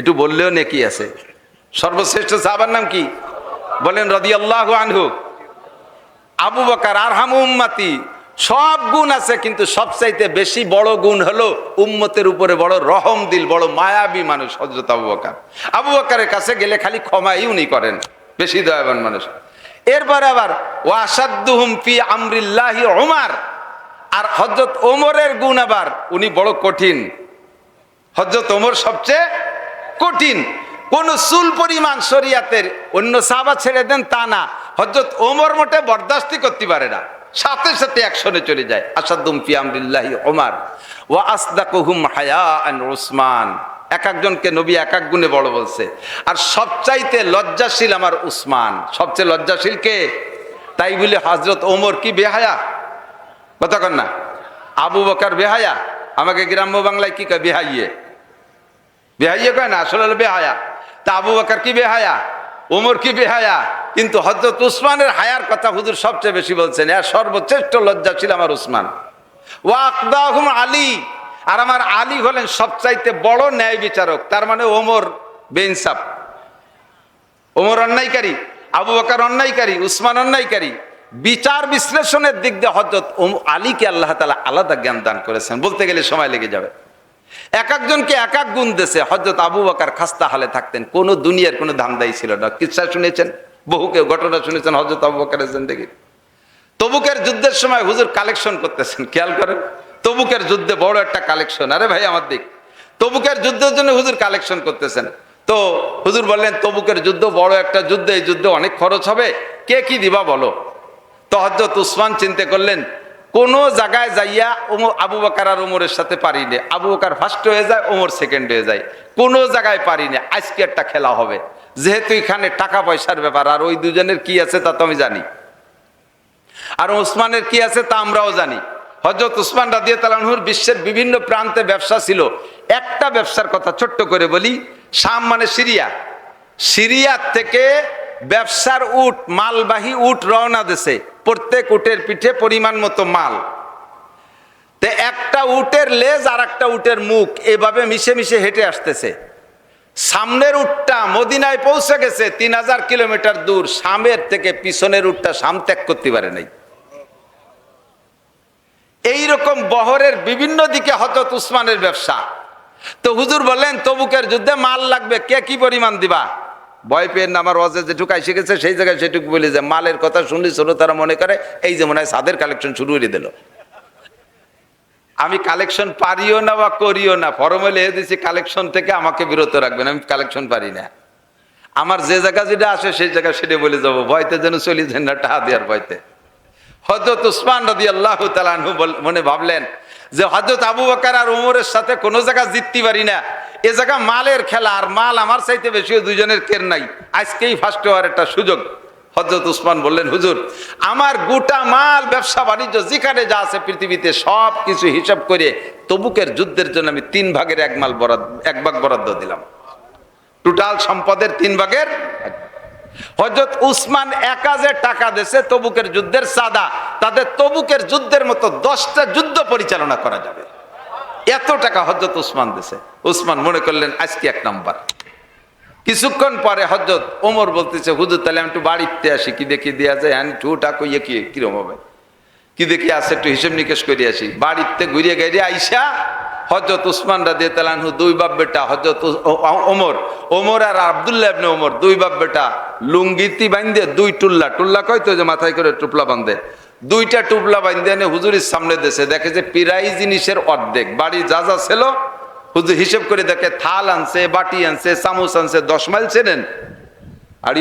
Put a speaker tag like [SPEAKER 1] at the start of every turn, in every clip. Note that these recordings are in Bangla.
[SPEAKER 1] একটু বললেও নেকি আছে। সর্বশ্রেষ্ঠ সাহাবার নাম কি? বলেন রদি আল্লাহ আনহু। আবু বকার আর হাম উম্মাতি, সব গুণ আছে, কিন্তু সবচাইতে বেশি বড় গুণ হলো উম্মতের উপরে বড় রহম দিল বড় মায়াবী মানুষ হজরত আবু বকার। আবু বকারের কাছে গেলে খালি ক্ষমাই উনি করেন, বেশি দয়াবান মানুষ। এরপরে আবার ওয়াসাদ্দুহুম ফি আমরিল্লাহি ওমার আর হজরত ওমরের গুণ আবার উনি বড় কঠিন। হজরত ওমর সবচেয়ে কঠিন। কোন চুল পরিমাণ শরিয়াতের অন্য সাহাবা ছেড়ে দেন তা না। হজরত ওমর মোটে বরদাস্তি করতে পারে না। সাথে সাথে অ্যাকশনে চলে যায়। আসাদুম ফি আমরিল্লাহি ওমার। ও আসদাকুহুম হায়া আন উসমান। এক একজনকে নবী এক এক গুণে বড় বলছে। আর সবচাইতে লজ্জাশীল আমার উসমান। সবচেয়ে লজ্জাশীল কে? তাই বলে হজরত ওমর কি বেহায়া? কথা না। আবু বকার বেহায়া? আমাকে গ্রাম্য বাংলায় কি কয়? বেহাইয়ে। বেহাইয়ে কয় না, আসলে বেহায়া। তা আবু বকার কি বেহায়া? ওমর কি বেহায়া? কিন্তু হজরত উসমানের হায়ার কথা হুজুর সবচেয়ে বেশি বলছেন, এর সর্বশ্রেষ্ঠ লজ্জা ছিল আমার উসমান। ওয়াকদাহুম আলী। আর আমার আলী হলেন সবচাইতে বড় ন্যায় বিচারক, তার মানে ওমর বেইনসাফ ওমর অন্যায়কারী, আবু বকার অন্যায়কারী, উসমান অন্যায়কারী। বিচার বিশ্লেষণের দিক দিয়ে হজরত আলীকে আল্লাহ তালা আলাদা জ্ঞান দান করেছেন। বলতে গেলে সময় লেগে যাবে। এক একজনকে এক এক গুণ দেশে হজরত আবু বকার খাস্তা হালে থাকতেন। কোনো দুনিয়ার কোনো ধান্দাই ছিল না। কিসা শুনেছেন? বহুকে ঘটনা শুনেছেন হজরত আবু বকারের জিন্দগি। তবুকের যুদ্ধের সময় হুজুর কালেকশন করতেছেন, খেয়াল করেন? তবুকের যুদ্ধে বড় একটা কালেকশন আরে ভাই, আমার দিক। তবুকের যুদ্ধের জন্য হুজুর কালেকশন করতেছেন। তো হুজুর বললেন, তবুকের যুদ্ধ বড় একটা যুদ্ধ, এই যুদ্ধে অনেক খরচ হবে। কে কি দিবা বলো? তো হজরত উসমান চিন্তা করলেন কোন জায়গায় যাইয়া ওমর, আবু বাকার আর ওমরের সাথে পারি না। আবু বাকার ফার্স্ট হয়ে যায়, ওমর সেকেন্ড হয়ে যায়। কোন জায়গায় পারি না, আজকে একটা খেলা হবে। যেহেতু এখানে টাকা পয়সার ব্যাপার, আর ওই দুজনের কি আছে তা তো আমি জানি। আর ওসমানের কি আছে তা আমরাও জানি। হজরত উসমান রাদিয়া তালানহুর বিশ্বের বিভিন্ন প্রান্তে ব্যবসা ছিল। একটা ব্যবসার কথা ছোট্ট করে বলি, শাম মানে সিরিয়া। সিরিয়ার থেকে ব্যবসার উট, মালবাহী উট রওনা দেশে প্রত্যেক উটের পিঠে পরিমাণ মতো মাল। তে একটা উটের লেজ আর একটা উটের মুখ এভাবে মিশে মিশে হেঁটে আসতেছে। সামনের উটটা মদিনায় পৌঁছে গেছে, তিন হাজার কিলোমিটার দূর। সামের থেকে পিছনের উটটা সাম ত্যাগ করতে পারে নাই। এই রকম বহরের বিভিন্ন দিকে হজরত উসমানের ব্যবসা। তো হুজুর বললেন তবুকের যুদ্ধে মাল লাগবে, কে কি পরিমাণ দিবা? ভয় পেয়ে না, আমার ওয়াজে যেটুকু এসে গেছে, সেই জায়গায় সেটুকু বলি যে, মালের কথা শুনলি, শোনো তারা মনে করে, এই যে মনে হয় সাদের কালেকশন শুরু করে দিল। আমি কালেকশন পারিও না বা করিও না, ফরমে দিছি কালেকশন থেকে আমাকে বিরত রাখবেন, আমি কালেকশন পারি না। আমার যে জায়গা যেটা আসে, সেই জায়গা সেটা বলে যাব, ভয়তে যেন চলি যেন না, টাহা দেওয়ার ভয়তে। হজরত উসমান রদি আল্লাহ তালানহু মনে ভাবলেন যে হজরত আবু বকার আর উমরের সাথে কোনো জায়গা জিততে পারি না। এ জায়গা মালের খেলা, আর মাল আমার চাইতে বেশি দুজনের কের নাই। আজকেই ফার্স্ট হওয়ার একটা সুযোগ। হজরত উসমান বললেন, হুজুর, আমার গোটা মাল, ব্যবসা, বাণিজ্য, যেখানে যা আছে পৃথিবীতে সব কিছু হিসাব করে তবুকের যুদ্ধের জন্য আমি তিন ভাগের এক মাল বরাদ্দ এক ভাগ বরাদ্দ দিলাম। টোটাল সম্পদের তিন ভাগের হজরত উসমান একা যে টাকা দেশে তবুকের যুদ্ধের সাদা তাদের তবুকের যুদ্ধের মতো দশটা যুদ্ধ পরিচালনা করা যাবে। এত টাকা হজরত উসমান দেশে উসমান মনে করলেন, আজকে এক নাম্বার। কিছুক্ষণ পরে হজরত ওমর বলতেছে, হুজুর, তাহলে আমি একটু বাড়িতে আসি। কি দেখি দেওয়া যায়? হ্যাঁ ঠুটা কইয়ে কি, কিরম হবে? কি দেখি আছে, একটু হিসেব নিকেশ করে আসি। বাড়িতে ঘুরিয়ে গাইরে আইসা হজরত উসমান রাদে তালানহু দুই বাপ বেটা, হজরত ওমর ওমর আর আবদুল্লাহ ওমর দুই বাপ বেটা লুঙ্গিতি বান্ধে দুই টুল্লা টুল্লা কয় তো যে মাথায় করে টুপলা বান্ধে দুইটা টুপলা বান্ধে এনে হুজুরের সামনে দেশে দেখে যে পিরাই জিনিসের অর্ধেক। বাড়ি যা যা ছিল, হুজুর হিসেব করে দেখে, থাল আনছে, বাটি আনছে, চামচ আনছে, দশ মাইল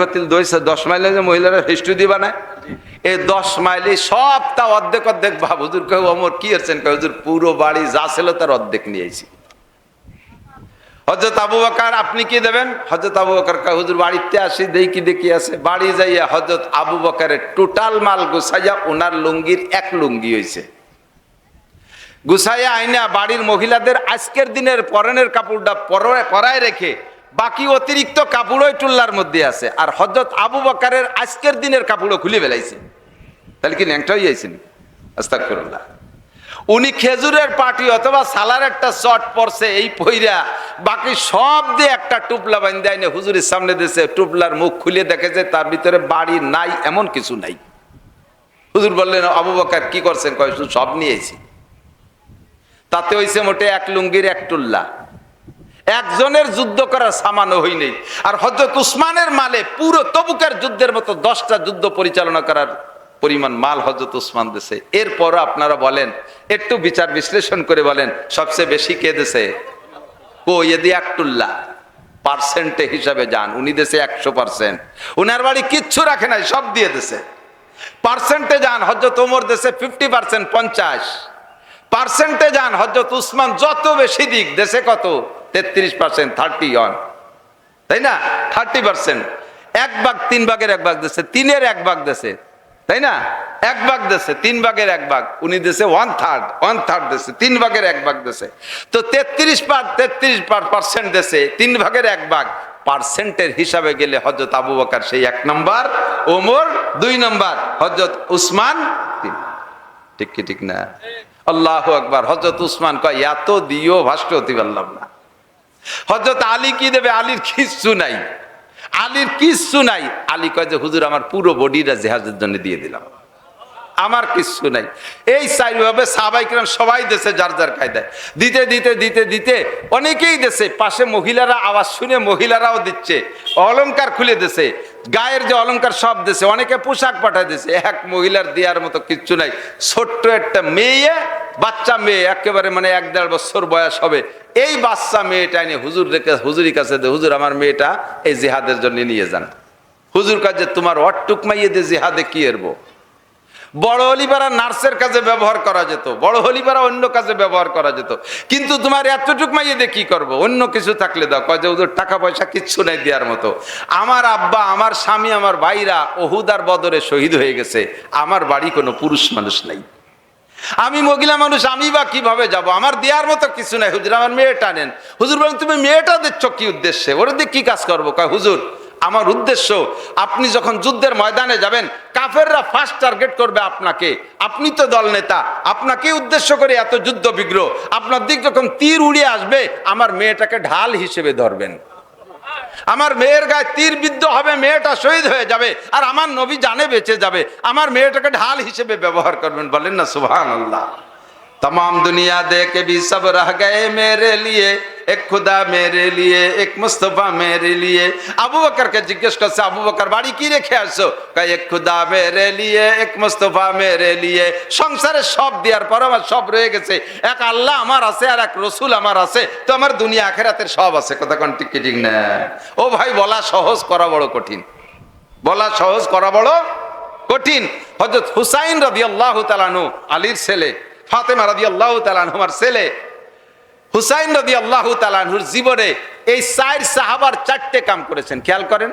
[SPEAKER 1] ফাতিল দইছে, দশ মাইলে মহিলারা হিস্ট্রি দিবা দশ মাইলে সব তা অর্ধেক অর্ধেক ভাব। হুজুর কেউ অমর হুজুর, পুরো বাড়ি যা ছিল তার অর্ধেক নিয়েছি হজরত আবু বাকার, আপনি কি দেবেন? হজরত আবু বাকার হুজুর, বাড়িতে আসি কি দেখি, আছে। বাড়ি যাইয়া হজরত আবু বাকারের টোটাল মাল গুছাইয়া ওনার লুঙ্গির এক লুঙ্গি হয়েছে গুছাইয়া আইনা বাড়ির মহিলাদের আজকের দিনের পরনের কাপড়টা পরে পরায় রেখে বাকি অতিরিক্ত কাপড় ওই টুল্লার মধ্যে আছে। আর হজরত আবু বকারের আজকের দিনের কাপড়ও খুলে ফেলাইছে। তাহলে কি হয়ে যাইছেন আস্তাক উনি খেজুরের পাটি অথবা সালার একটা চট পরছে এই পইরা বাকি সব দিয়ে একটা টুপলা বান্ধে আইনে হুজুরের সামনে দিয়েছে টুপলার মুখ খুলে দেখেছে তার ভিতরে বাড়ি নাই এমন কিছু নাই। হুজুর বললেন আবু বকার কি করছেন? কয় "হুজুর, সব নিয়েছি তাতে হইছে মোটে এক লুঙ্গির এক টুল্লা। একজনের যুদ্ধ করার সামানো হই নেই। আর হজরত উসমানের মালে পুরো তবুকের যুদ্ধের মতো দশটা যুদ্ধ পরিচালনা করার পরিমাণ মাল হজরত উসমান দেশে এরপরও আপনারা বলেন, একটু বিচার বিশ্লেষণ করে বলেন, সবচেয়ে বেশি কে দেশে কো এদি একটুল্লা পার্সেন্টে হিসাবে যান, উনি দেশে একশো পার্সেন্ট। উনার বাড়ি কিচ্ছু রাখে নাই, সব দিয়ে দেশে পার্সেন্টে যান হজরত ওমর দেশে ফিফটি পার্সেন্ট, পঞ্চাশ। পার্সেন্টে যান হজরত উসমান যত বেশি দিক দেশে কত? তেত্রিশ পার্সেন্ট, থার্টি অন। তাই না? Thirty percent. এক ভাগ, তিন ভাগের এক ভাগ দেশে তিনের এক ভাগ দেশে তাই না? এক ভাগ দেশে, তিন ভাগের এক ভাগ। উনি দেশে ওয়ান থার্ড ওয়ান থার্ড দেশে, তিন ভাগের এক ভাগ দেশে। তো তেত্রিশ পার, তেত্রিশ পার্সেন্ট দেশে, তিন ভাগের এক ভাগ। পার্সেন্টের হিসাবে গেলে হজরত আবু বকার সেই এক নম্বর, ওমর দুই নম্বর হজরত উসমান তিন। ঠিক কি, ঠিক না? আল্লাহ একবার হজরত উসমান কয়, এত দিও ভাস্ট হতে পারলাম না। হজরত আলী কি দেবে? আলীর কিচ্ছু নাই। আলীর কিচ্ছু নাই। আলী কয় যে হুজুর আমার পুরো বডিটা জেহাজের জন্য দিয়ে দিলাম। আমার কিচ্ছু নাই। এই চাইভাবে সাবাই কিরাম সবাই দেশে যার যার কায়দায় দিতে দিতে দিতে দিতে অনেকেই দেশে, পাশে মহিলারা আওয়াজ শুনে মহিলারাও দিচ্ছে। অলংকার খুলে দেশে। গায়ের যে অলংকার সব দেশে, অনেকে পোশাক পাঠায় দিছে এক মহিলার দেওয়ার মতো কিচ্ছু নাই। ছোট্ট একটা মেয়ে, বাচ্চা মেয়ে, একেবারে মানে এক দেড় বছর বয়স হবে। এই বাচ্চা মেয়েটা এনে হুজুর রেখে হুজুরি কাছে হুজুর আমার মেয়েটা এই জেহাদের জন্য নিয়ে যান। হুজুর কাছে তোমার অট্টুক মাইয়ে দে জেহাদে কি এরবো? বড় হলিপাড়া নার্সের কাজে ব্যবহার করা যেত, বড় হলিপাড়া অন্য কাজে ব্যবহার করা যেত। কিন্তু তোমার এতটুক মাইয়ে দিয়ে কি করব? অন্য কিছু থাকলে দাও, কয় যে ওদের টাকা পয়সা কিচ্ছু নাই দেওয়ার মতো। আমার আব্বা, আমার স্বামী, আমার ভাইরা ওহুদার বদরে শহীদ হয়ে গেছে, আমার বাড়ি কোনো পুরুষ মানুষ নাই। আমি মহিলা মানুষ, আমি বা কীভাবে যাব? আমার দেওয়ার মতো কিছু নাই। হুজুর, আমার মেয়েটা নেন। হুজুর বলেন, তুমি মেয়েটা দিচ্ছ কি উদ্দেশ্যে? ওরা দিয়ে কি কাজ করব? কয়, হুজুর আমার উদ্দেশ্য, আপনি যখন যুদ্ধের ময়দানে যাবেন, কাফেররা ফার্স্ট টার্গেট করবে আপনাকে। আপনি তো দল নেতা আপনাকে উদ্দেশ্য করে এত যুদ্ধ বিগ্রহ। আপনার দিক যখন তীর উড়িয়ে আসবে, আমার মেয়েটাকে ঢাল হিসেবে ধরবেন। আমার মেয়ের গায়ে তীর বিদ্ধ হবে, মেয়েটা শহীদ হয়ে যাবে, আর আমার নবী জানে বেঁচে যাবে। আমার মেয়েটাকে ঢাল হিসেবে ব্যবহার করবেন, বলেন না সুবহান আল্লাহ तमाम दुनिया दे के भी सब रह गए मेरे लिए एक खुदा मेरे लिए एक मुस्तफा मेरे लिए আবু বকরকে জিজ্ঞেস করছে আবু বকর বাড়ি কি রেখে আসছো কয় এক খুদা মেরে লিয়ে এক মুস্তফা মেরে লিয়ে সংসারে সব দেওয়ার পর আমার সব রয়ে গেছে এক আল্লাহ আমার আছে আর এক রসুল আমার আছে তো আমার দুনিয়া আখেরাতের সব আছে কথা কোন ঠিক কি ঠিক না ও ভাই বলা সহজ করা বড় কঠিন বলা সহজ করা বড় কঠিন হজরত হুসাইন রাদি আল্লাহ তালানু আলীর ছেলে ফাতেমা রাদি আল্লাহ তালানহুমার ছেলে। হুসাইন রাদি আল্লাহ তালানহুর জীবনে এই চার সাহাবার চারটে কাম করেছেন। খেয়াল করেন,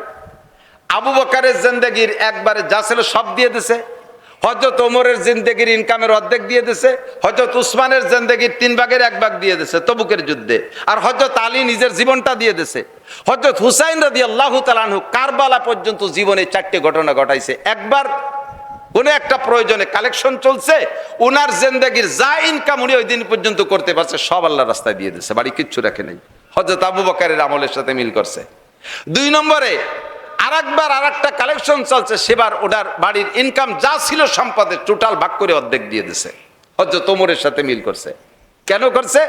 [SPEAKER 1] আবু বকারের জিন্দগির একবারে যা ছিল সব দিয়ে দিছে। হজরত ওমরের জিন্দগির ইনকামের অর্ধেক দিয়ে দিছে। হজরত উসমানের জিন্দগির তিন ভাগের এক ভাগ দিয়ে দিছে তবুকের যুদ্ধে। আর হজরত আলী নিজের জীবনটা দিয়ে দিছে। হজরত হুসাইন রাদি আল্লাহ তালানহু কারবালা পর্যন্ত জীবনে চারটে ঘটনা ঘটাইছে। একবার কোনো একটা প্রয়োজনে কালেকশন চলছে ওনার জেন্দাগির যা ইনকাম উনি ওই দিন পর্যন্ত করতে পারছে, সব আল্লাহ রাস্তায় দিয়ে দিচ্ছে বাড়ি কিচ্ছু রাখে নেই। হজরত আবু বকারের আমলের সাথে মিল করছে। দুই নম্বরে আর একবার আর একটা কালেকশন চলছে, সেবার ওনার বাড়ির ইনকাম যা ছিল সম্পদের টোটাল ভাগ করে অর্ধেক দিয়ে দিছে হজরত তোমরের সাথে মিল করছে। কেন করছে?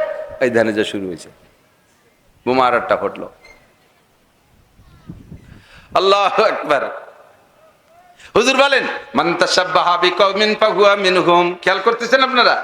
[SPEAKER 1] এই ধানে যে শুরু হয়েছে। বোমা আর একটা ঘটলো আল্লাহ একবার হুজুর বলেন খেয়াল করতেছেন আপনারা?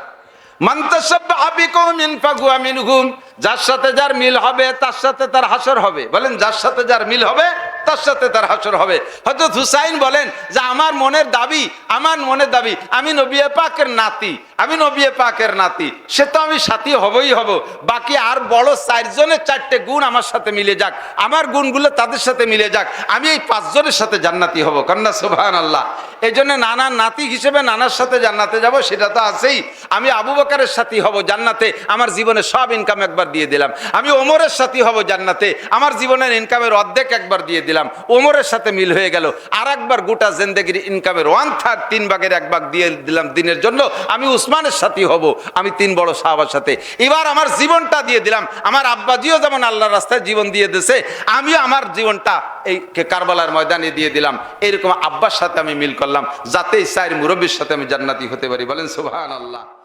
[SPEAKER 1] মান্তাসাব্বাহা বিকৌমিন ফাগুয়া মিনহুম। যার সাথে যার মিল হবে, তার সাথে তার হাসর হবে। বলেন, যার সাথে যার মিল হবে, তার সাথে তার হাসর হবে। হযরত হুসাইন বলেন যে, আমার মনের দাবি, আমার মনের দাবি, আমি নবী পাকের নাতি, আমি নবী পাকের নাতি, সে তো আমি সাথী হবই হব। বাকি আর বড় চারজনের চারটে গুণ আমার সাথে মিলে যাক। আমার গুণগুলো তাদের সাথে মিলে যাক। আমি এই পাঁচজনের সাথে জান্নাতি হব। কন্যা সুবহান আল্লাহ এই জন্য নানার নাতি হিসেবে নানার সাথে জান্নাতে যাব, সেটা তো আছেই। আমি আবু বকারের সাথী হব জান্নাতে। আমার জীবনে সব ইনকাম একবার একবার দিয়ে দিলাম। আমি ওমরের সাথী হব জান্নাতে। আমার জীবনের ইনকামের অর্ধেক একবার দিয়ে দিলাম। ওমরের সাথে মিল হয়ে গেল। আর একবার গোটা জেন্দেগির ইনকামের ওয়ান থার্ড তিন ভাগের এক ভাগ দিয়ে দিলাম দিনের জন্য। আমি উসমানের সাথী হব। আমি তিন বড় সাহাবার সাথে। এবার আমার জীবনটা দিয়ে দিলাম। আমার আব্বাজিও যেমন আল্লাহর রাস্তায় জীবন দিয়ে দিছে, আমিও আমার জীবনটা এই কারবালার ময়দানে দিয়ে দিলাম। এরকম আব্বার সাথে আমি মিল করলাম। যাতে ইসাইর মুরব্বীর সাথে আমি জান্নাতি হতে পারি। বলেন সুবহান আল্লাহ